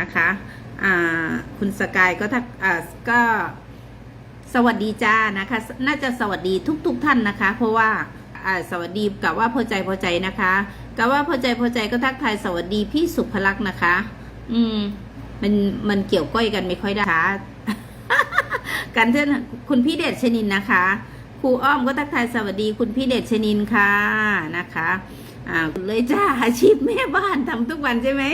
นะคะคุณสกายก็ทักก็สวัสดีจ้านะคะ น่าจะสวัสดีทุกๆทท่านนะคะ เพราะว่าสวัสดีกับว่าพอใจพอใจนะคะกับว่าพอใจพอใจก็ทักทายสวัสดีพี่สุภลักษณ์นะคะ อืม มันมันเกี่ยวก้อยกันไม่ค่อยได้ค่ะกันเท่นคุณพี่เดชชนินนะคะครูอ้อมก็ทักทายสวัสดีคุณพี่เดชชนินค่ะนะคะอ่าเลยจ้าอาชีพแม่บ้านทำทุกวันใช่ไหม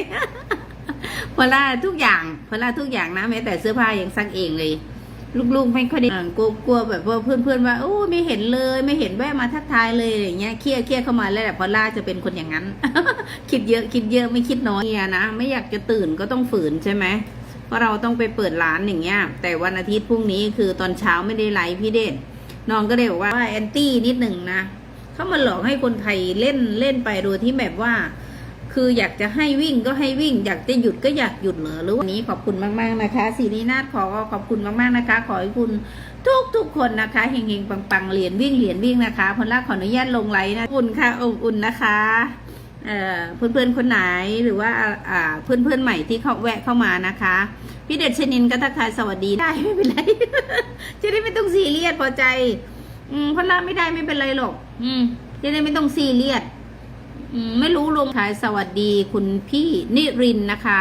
พอล่าทุกอย่างพอล่าทุกอย่างนะแม้แต่เสื้อผ้ายังซักเองเลย ลูกๆไม่ค่อยได้อ่ากลัวกลัวแบบว่าเพื่อนๆว่าโอ้ไม่เห็นเลยไม่เห็นแวะมาทักทายเลยอย่างเงี้ยเครียดเครียดเข้ามาแล้วแหละพอล่าจะเป็นคนอย่างนั้น คิดเยอะคิดเยอะไม่คิดน้อยเนี่ยนะไม่อยากจะตื่นก็ต้องฝืนใช่ไหมเพราะเราต้องไปเปิดร้านอย่างเงี้ย แต่วันอาทิตย์พรุ่งนี้คือตอนเช้าไม่ได้ไลฟ์พี่เด่นน้องก็เลยบอกว่าแอนตี้นิดหนึ่งนะเขามาหลอกให้คนไทยเล่นเล่นไปโดยที่แบบว่า คืออยากจะให้วิ่งก็ให้วิ่ง อยากจะหยุดก็อยากหยุดเหรอหรือวันนี้ขอบคุณมากๆนะคะสีนีนาฏขอขอบคุณมากๆนะคะ ขอให้คุณทุกทุกคนนะคะเฮงๆปังๆเหรียญวิ่งเหรียญวิ่งนะคะพลล่าขออนุญาตลงไลน์นะอุ่นค่ะอบอุ่นนะคะเอ่อเพื่อนๆคนไหนหรือว่าอ่าเพื่อนๆใหม่ที่เขาแวะเข้ามานะคะ พี่เด็ดชนินก็ทักทายสวัสดีได้ไม่เป็นไรจะได้ไม่ต้องซีเรียสพอใจ อืมพลล่าไม่ได้ไม่เป็นไรหรอก อืมจะได้ไม่ต้องซีเรียส ไม่รู้ลงท้ายสวัสดีคุณพี่นิรินนะคะ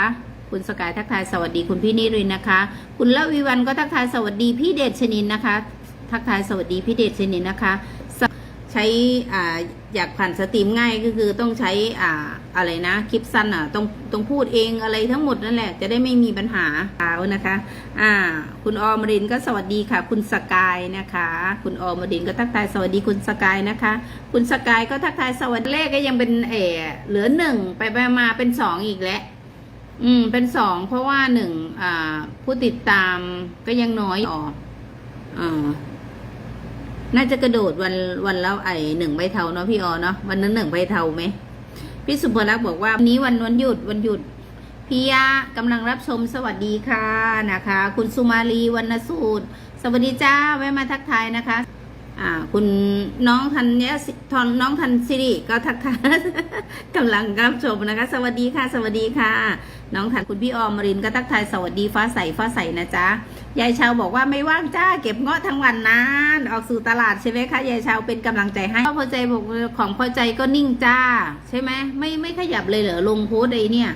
คุณสกายทักทายสวัสดีคุณพี่นิรินนะคะ คุณละวิวันก็ทักทายสวัสดีพี่เดชชนินนะคะ ทักทายสวัสดีพี่เดชชนินนะคะ ใช้อ่า อยากผ่านสตรีมง่ายก็คือต้องใช้อ่าอะไรนะคลิปสั้นอะต้องต้องพูดเองอะไรทั้งหมดนั่นแหละจะได้ไม่มีปัญหาเอานะคะ อ่า คุณออมรินก็สวัสดีค่ะ คุณสกายนะคะ คุณออมรินก็ทักทายสวัสดีคุณสกายนะคะ คุณสกายก็ทักทายสวัสดีเลขก็ยังเป็นเออเหลือหนึ่งไปไปมาเป็นสองอีกแล้วอืมเป็นสองเพราะว่าหนึ่งอ่าผู้ติดตามก็ยังน้อยอออ่า น่าจะกระโดดวันวันแล้วไอหนึ่งใบเทาเนาะพี่ออเนาะวันนั้นหนึ่งใบเทาไหมพี่สุภลักษ์บอกว่าวันนี้วันวันหยุดวันหยุดพี่ยะกำลังรับชมสวัสดีค่ะนะคะ คุณสุมาลีวรรณสูตร สวัสดีจ้าแวะมาทักทายนะคะอ่าคุณน้องทันเนี้ยทอนน้องทันสิริก็ทักทายกำลังรับชมนะคะ สวัสดีค่ะ สวัสดีค่ะ น้องทันคุณพี่ออมรินก็ทักทายสวัสดีฟ้าใสฟ้าใสนะจ๊ะ ยายชาวบอกว่าไม่ว่างจ้าเก็บเงาะทั้งวันนะออกสู่ตลาดใช่ไหมคะยายชาวเป็นกำลังใจให้พอใจบอกของพอใจก็นิ่งจ้า ใช่ไหมไม่ไม่ขยับเลยเหรอลงโพสต์ไอเนี่ย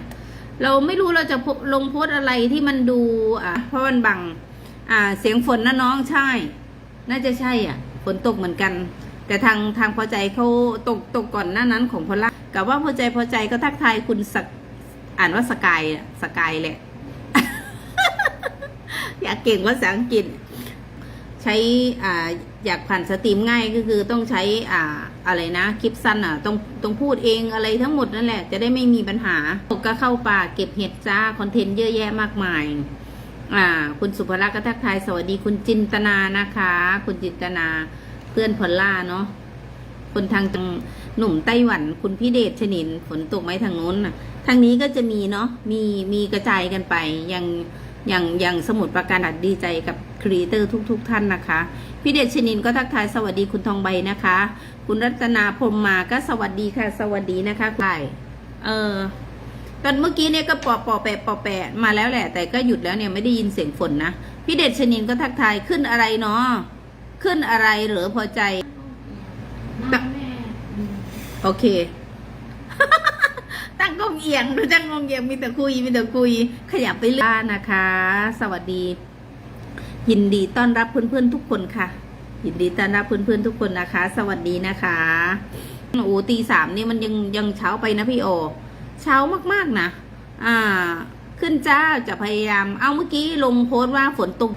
เราไม่รู้เราจะโพลงโพสอะไรที่มันดูอะเพราะมันบังอ่าเสียงฝนนะน้องใช่ น่าจะใช่อะฝนตกเหมือนกัน แต่ทางทางพอใจเขาตกตกก่อนหน้านั้นของพอลล่ากับว่าพอใจพอใจก็ทักทายคุณสกอ่านว่าสกายอะสกายแหละ อยากเก่งภาษาอังกฤษ ใช้อ่าอยากผ่านสตรีมง่ายก็คือต้องใช้อ่าอะไรนะคลิปสั้นอะต้องต้องพูดเองอะไรทั้งหมดนั่นแหละ จะได้ไม่มีปัญหาก็เข้าป่าเก็บเห็ดจ้าคอนเทนต์เยอะแยะมากมาย อ่า คุณสุภลักษณ์ก็ทักทายสวัสดีคุณจินตนานะคะ คุณจินตนาเพื่อนพอลล่าเนาะคนทางจังหนุ่มไต้หวัน คุณพี่เดชชนินฝนตกไหมทางนู้นน่ะทางนี้ก็จะมีเนาะมีมีกระจายกันไปยัง อย่างอย่างสมุดประการอัดดีใจกับครีเอเตอร์ทุกๆท่านนะคะ พี่เดชชนินก็ทักทายสวัสดีคุณทองใบนะคะ คุณรัตนาพรหมมาก็สวัสดีค่ะ สวัสดีนะคะใช่เออตอนเมื่อกี้เนี่ยก็ปอปอแปะปอแปะมาแล้วแหละ แต่ก็หยุดแล้วเนี่ยไม่ได้ยินเสียงฝนนะพี่เดชชนินก็ทักทายขึ้นอะไรเนาะขึ้นอะไรเหรือพอใจมาแม่โอเค ตั้งกล้องเอียงดูตั้งงเอียงมีแต่คุยมีแต่คุย ขยับไปเรื่อยนะคะ สวัสดี ยินดีต้อนรับเพื่อนๆทุกคนค่ะ ยินดีต้อนรับเพื่อนๆทุกคนนะคะ สวัสดีนะคะโอ้ตีสามนี่มันยังยังเช้าไปนะพี่โอ เช้ามากๆนะอ่า ขึ้นจ้าจะพยายาม เอาเมื่อกี้ลงโพสต์ว่าฝนตก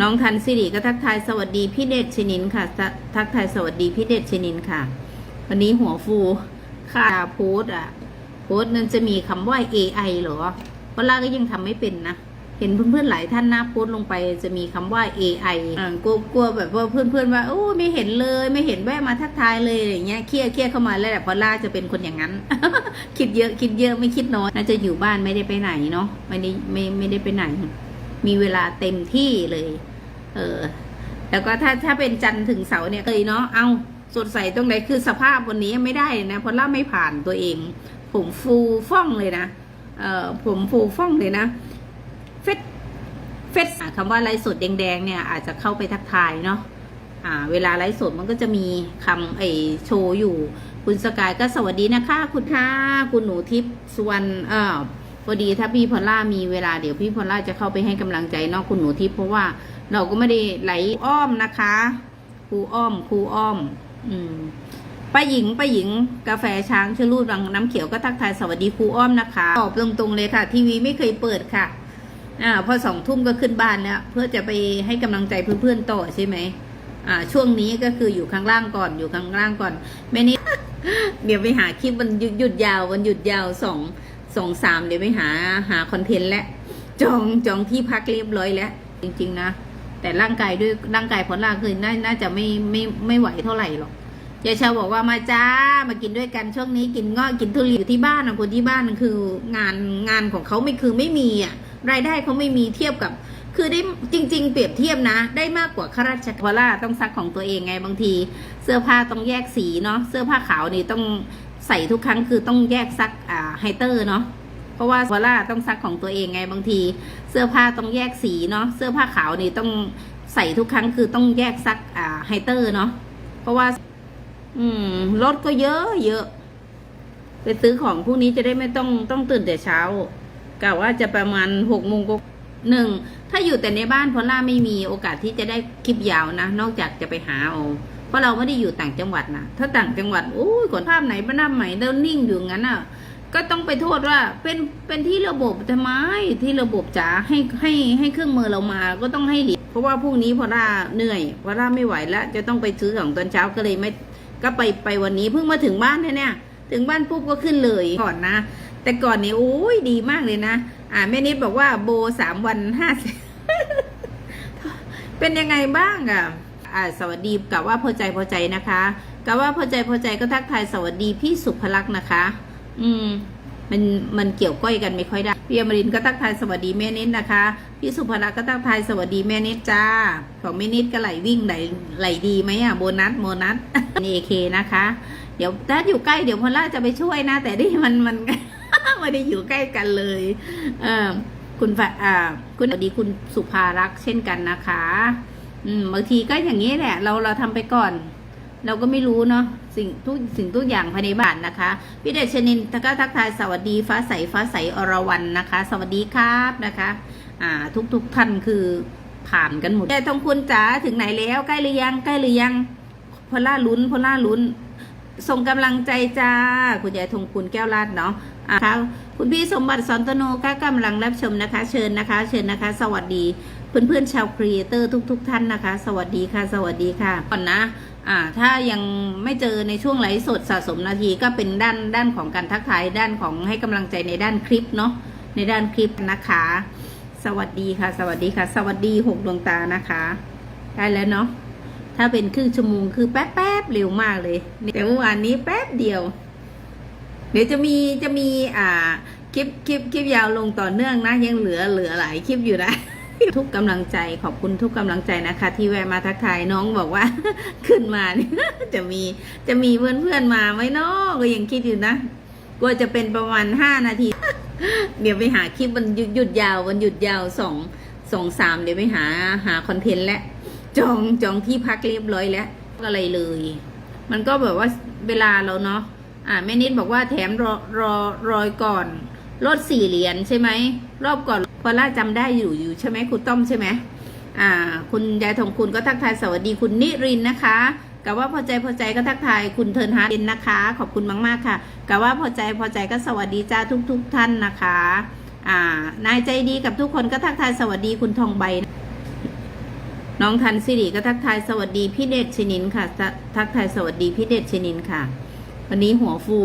น้องทันสิริก็ทักทายสวัสดีพี่เดชชนินค่ะ ทักทักทายสวัสดีพี่เดชชนินค่ะ วันนี้หัวฟู ค่ะโพสอะโพสนั้นจะมีคำว่า AI เหรอวลาก็ยังทำไม่เป็นนะ เห็นเพื่อนๆหลายท่านหน้าโพสลงไปจะมีคำว่า AI อ่ากลัวกลัวแบบว่าเพื่อนๆว่าโอ้ไม่เห็นเลยไม่เห็นแวะมาทักทายเลยอย่างเงี้ยเครียดเครียดเข้ามาแล้วแหละพอล่าจะเป็นคนอย่างนั้น คิดเยอะคิดเยอะไม่คิดน้อยน่าจะอยู่บ้านไม่ได้ไปไหนเนาะไม่ได้ไม่ไม่ได้ไปไหน มีเวลาเต็มที่เลย เออแล้วก็ถ้าถ้าเป็นจันทร์ถึงเสาร์เนี่ยเคยเนาะเอา สดใสตรงไหนคือสภาพวันนี้ไม่ได้นะเพราะล่าไม่ผ่านตัวเอง ผมฟูฟ่องเลยนะเอ่อผมฟูฟ่องเลยนะเฟซเฟซคำว่าไลฟ์สดแดงๆเนี่ยอาจจะเข้าไปทักทายเนาะอ่าเวลาไลฟ์สดมันก็จะมีคำไอโชว์อยู่ คุณสกายก็สวัสดีนะคะ คุณค่ะคุณหนูทิพย์สุวรรณเออพอดีถ้าพี่พอลล่ามีเวลาเดี๋ยวพี่พอลล่าจะเข้าไปให้กำลังใจนอกคุณหนูทิพย์เพราะว่าเราก็ไม่ได้ไหลอ้อมนะคะครูอ้อมครูอ้อม อืมป้าหญิงป้าหญิงกาแฟช้างชลูดรังน้ำเขียวก็ทักทายสวัสดีครูอ้อมนะคะตอบตรงๆเลยค่ะ ทีวีไม่เคยเปิดค่ะ อ่า พอสองทุ่มก็ขึ้นบ้านแล้วเพื่อจะไปให้กำลังใจเพื่อนๆต่อใช่ไหมอ่า ช่วงนี้ก็คืออยู่ข้างล่างก่อนอยู่ข้างล่างก่อนแม่นี่เดี๋ยวไปหาคลิปวันหยุดหยุดยาววันหยุดยาวสองสองสามเดี๋ยวไปหาหาคอนเทนต์แล้วจองจองที่พักเรียบร้อยแล้วจริง ๆ นะ แต่ร่างกายด้วยร่างกายพอล่าคือน่าน่าจะไม่ไม่ไม่ไหวเท่าไหร่หรอกยายชาวบอกว่ามาจ้ามากินด้วยกันช่วงนี้กินเงาะกินทุเรียนอยู่ที่บ้านนะคนที่บ้านคืองานงานของเขาไม่คือไม่มีอะรายได้เขาไม่มีเทียบกับ คือได้จริง ๆ เปรียบเทียบนะ ได้มากกว่าข้าราชการพอล่าต้องซักของตัวเองไงบางที เสื้อผ้าต้องแยกสีเนาะเสื้อผ้าขาวนี่ต้องใส่ทุกครั้งคือต้องแยกซักอ่าไฮเตอร์เนาะ เพราะว่าพอล่าต้องซักของตัวเองไงบางที เสื้อผ้าต้องแยกสีเนาะเสื้อผ้าขาวนี่ต้องใส่ทุกครั้งคือต้องแยกซักอ่าไฮเตอร์เนาะเพราะว่า อืมรถก็เยอะเยอะ ไปซื้อของพวกนี้จะได้ไม่ต้องต้องตื่นแต่เช้ากะว่าจะประมาณหกโมงก็หนึ่งถ้าอยู่แต่ในบ้านพอล่าไม่มีโอกาสที่จะได้คลิปยาวนะนอกจากจะไปหาเอาเพราะเราไม่ได้อยู่ต่างจังหวัดนะถ้าต่างจังหวัดโอ้ยขนภาพไหนบ้านไหนเดินนิ่งอยู่งั้นอะ ก็ต้องไปโทษว่าเป็นเป็นที่ระบบทำไมที่ระบบจ๋าให้ให้ให้เครื่องมือเรามาก็ต้องให้หลีกเพราะว่าพรุ่งนี้พอล่าเหนื่อยพอล่าไม่ไหวแล้วจะต้องไปซื้อของตอนเช้าก็เลยไม่ก็ไปไปวันนี้เพิ่งมาถึงบ้านเนี่ยถึงบ้านปุ๊บก็ขึ้นเลยก่อนนะ แต่ก่อนนี่ยโอ้ยดีมากเลยนะ อ่าแม่นิดบอกว่าโบสามวันห้าสิบเป็นยังไงบ้างอะอ่าสวัสดีกับว่าพอใจพอใจนะคะกับว่าพอใจพอใจก็ทักทายสวัสดีพี่สุภลักษณ์นะคะ อืมมันมันเกี่ยวก้อยกันไม่ค่อยได้พี่อมรินก็ทักทายสวัสดีแม่นิดนะคะ พี่สุภลักษณ์ก็ทักทายสวัสดีแม่นิดจ้า ของแม่นิดก็ไหลวิ่งไหลไหลดีไหมอะโบนัสโบนัสนี่เอเคนะคะ เดี๋ยวถ้าอยู่ใกล้เดี๋ยวพอล่าจะไปช่วยนะ แต่นี่มันมันไม่ได้อยู่ใกล้กันเลย เออคุณฝอ่าคุณสวัสดีคุณสุภารักษ์เช่นกันนะคะ อืมบางทีก็อย่างนี้แหละ เราเราทำไปก่อน เราก็ไม่รู้เนาะสิ่งทุกสิ่งทุกอย่างภายในบ้านนะคะ พี่เดชนินทักทักทายสวัสดีฟ้าใสฟ้าใสอรวรรณนะคะ สวัสดีครับนะคะอ่าทุกทุกท่านคือผ่านกันหมดแต่ทองคุณจ๋าถึงไหนแล้วใกล้หรือยังใกล้หรือยังพล่าลุ้นพล่าลุ้น ส่งกำลังใจจ้า คุณยายทงคุณแก้วลาดเนาะอะคะคุณพี่สมบัติสอนตโนก็กำลังรับชมนะคะ เชิญนะคะ เชิญนะคะ สวัสดีเพื่อนๆชาวครีเอเตอร์ทุก ๆ ท่านนะคะ สวัสดีค่ะ สวัสดีค่ะก่อนนะ อ่าถ้ายังไม่เจอในช่วงไลฟ์สดสะสมนาทีก็เป็นด้านด้านของการทักทายด้านของให้กำลังใจในด้านคลิปเนาะในด้านคลิปนะคะ สวัสดีค่ะ สวัสดีค่ะ สวัสดีหกดวงตานะคะ ได้แล้วเนาะถ้าเป็นครึ่งชั่วโมงคือแป๊บแป๊บเร็วมากเลย แต่เมื่อวานนี้แป๊บเดียว เดี๋ยวจะมีจะมีอ่าคลิปคลิปคลิปยาวลงต่อเนื่องนะยังเหลือเหลือหลายคลิปอยู่นะ ทุกกำลังใจขอบคุณทุกกำลังใจนะคะ ที่แวะมาทักทายน้องบอกว่า ขึ้นมาเนี่ยจะมีจะมีเพื่อนเพื่อนๆมาไหมเนาะก็ยังคิดอยู่นะกลัวจะเป็นประมาณห้านาที เดี๋ยวไปหาคลิปวันหยุดหยุดยาววันหยุดยาวสองสองสามเดี๋ยวไปหาหาคอนเทนต์และจองจองที่พักเรียบร้อยแล้วอะไรเลย มันก็แบบว่าเวลาเราเนาะอ่าแม่นิดบอกว่าแถมรอรอรอยก่อนลดสี่เหรียญใช่ไหมรอบก่อน พอล่าจำได้อยู่อยู่ใช่ไหมคุณต้อมใช่ไหมอ่า คุณยายทองคุณก็ทักทายสวัสดีคุณนิรินนะคะกับว่าพอใจพอใจก็ทักทายคุณเทิร์นฮาร์ดนะคะ ขอบคุณมาก ๆ ค่ะกับว่าพอใจพอใจก็สวัสดีจ้าทุกๆท่านนะคะอ่านายใจดีกับทุกคนก็ทักทายสวัสดีคุณทองใบ น้องทันสิริก็ทักทายสวัสดีพี่เดชชนินค่ะ ทักทายสวัสดีพี่เดชชนินค่ะ วันนี้หัวฟู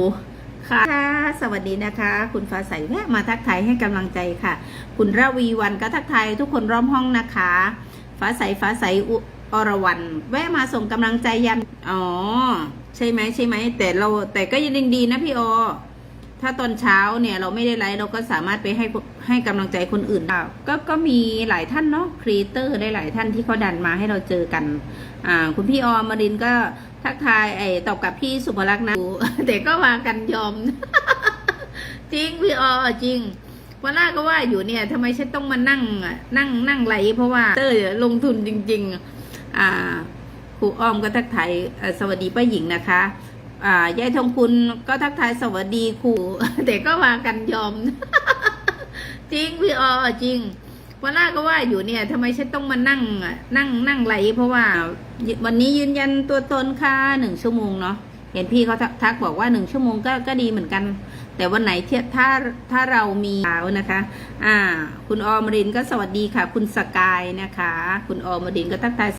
ค่ะค่ะ สวัสดีนะคะ คุณฟ้าใสแวะมาทักทายให้กำลังใจค่ะ คุณระวีวันก็ทักทายทุกคนร้อมห้องนะคะ ฟ้าใสฟ้าใสออรวรันแวะมาส่งกำลังใจยันอ๋อ ใช่ไหมใช่ไหมแต่เราแต่ก็ยังดีนะพี่โอ ถ้าตอนเช้าเนี่ยเราไม่ได้ไลฟ์เราก็สามารถไปให้ให้กำลังใจคนอื่นได้ก็ก็มีหลายท่านเนาะครีเอเตอร์ได้หลายท่านที่เขาดันมาให้เราเจอกัน อ่า คุณพี่ออมรินก็ทักทายไอ้ตอบกับพี่สุภลักษณ์นะแต่ก็มากันยอม จริงพี่ออจริงวันน้าก็ว่าอยู่เนี่ยทำไมฉันต้องมานั่งนั่งนั่งไลฟ์เพราะว่าเตอร์ลงทุนจริง ๆ อ่าครูอ้อมก็ทักทายสวัสดีป้าหญิงนะคะ อ่ายายทองคุณก็ทักทายสวัสดีครูแต่ก็มากันยอม จริงพี่ออจริงวันหน้าก็ว่าอยู่เนี่ยทำไมฉันต้องมานั่งนั่งนั่งไหลเพราะว่า วันนี้ยืนยันตัวตนค่ะหนึ่งชั่วโมงเนาะเห็นพี่เขาทักทักบอกว่าหนึ่งชั่วโมงก็ก็ดีเหมือนกัน แต่วันไหนที่ถ้าถ้าเรามีข่าวนะคะ อ่า คุณออมรินก็สวัสดีค่ะ คุณสกายนะคะ คุณออมรินก็ทักทาย